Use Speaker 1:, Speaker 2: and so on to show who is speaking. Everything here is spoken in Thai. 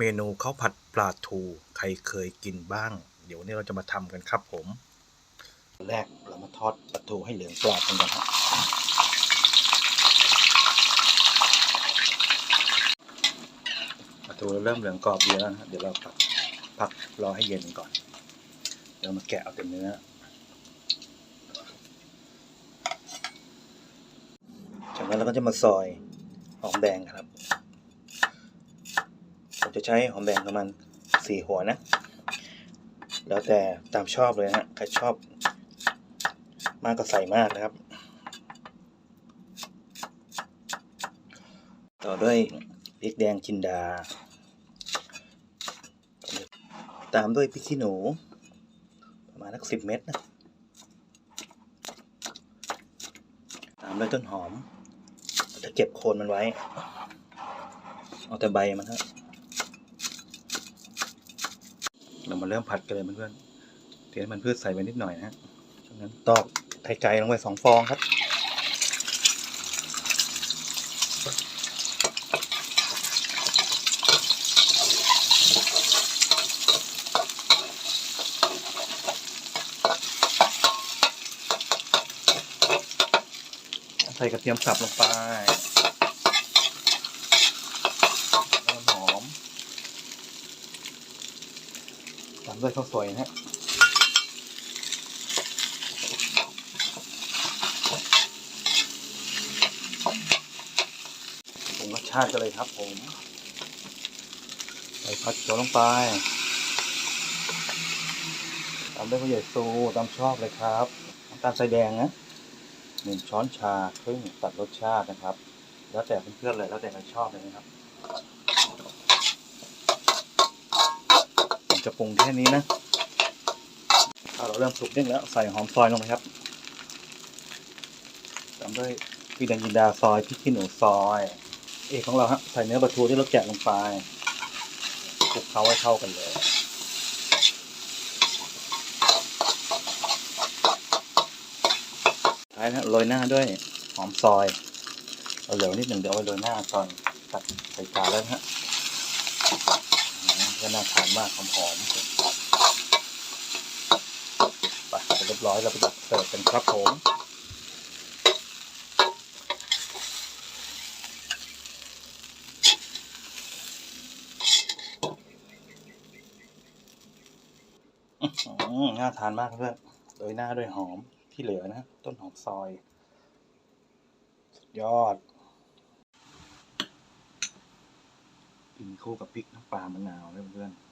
Speaker 1: เมนูข้าวผัดปลาทูใครเคยกินบ้าง เดี๋ยวนี้เราจะมาทำกันครับผมแรกเรามาทอดปลาทูให้เหลืองกรอบกันก่อนครับปลาทูเริ่มเหลืองกรอบดีแล้วนะเดี๋ยวเราพักพักรอให้เย็นก่อนเดี๋ยวมาแกะเอาแต่เนื้อจากนั้นเราก็จะมาซอยหอมแดงครับ จะใช้หอมแดงประมาณสี่หัวนะ แล้วแต่ตามชอบเลยนะใครชอบมากก็ใส่มากนะครับ ต่อด้วยพริกแดงจินดา ตามด้วยพริกขี้หนู ประมาณสักสิบเม็ดนะ ตามด้วยต้นหอมจะเก็บโคนมันไว้ เอาแต่ใบมันฮะ เรามาเริ่มผัดกันเลยเพื่อนๆเดี๋ยวมันพืชใส่ไปนิดหน่อยนะฮะจากนั้นตอกไข่ไก่ลงไปสองฟองครับใส่กระเทียมสับลงไปแล้วหอมตาม ด้วยข้าวสวยนะฮะปรุงรสชาติกันเลยครับผมใส่ผัดเขียวลงไปตามด้วยข้ใหญ่ซูตามชอบเลยครับน้ำตาลใส่แดงนะหนึ่งช้อนชาครึ่งตัดรสชาตินะครับ แล้วแต่เพื่อนๆเลยแล้วแต่ใครชอบเลยนะครับ ผมจะปรุงแค่นี้นะถ้าเราเริ่มสุกนิ่งแล้วใส่หอมซอยลงไปครับตามด้วยพริกแดงจินดาซอยพริกขี้หนูซอย เอกของเราฮะใส่เนื้อปลาทูที่เราแกะลงไปคลุกเคล้าให้เข้ากันเลยท้ายนะโรยหน้าด้วยหอมซอย เอาเหลวนิดหนึ่งเดี๋ยวเอาไว้โรยหน้าก่อนตัดใส่จานแล้วนะฮะ ก็น่าทานมากหอมๆไปเสร็จเรียบร้อยเราไปตักเสิร์ฟกันครับผมน่าทานมากเพื่อนโรยหน้าด้วยหอมที่เหลือนะ ต้นหอมซอย สุดยอด กินคู่กับพริกน้ำปลามะนาวด้วยเพื่อนๆ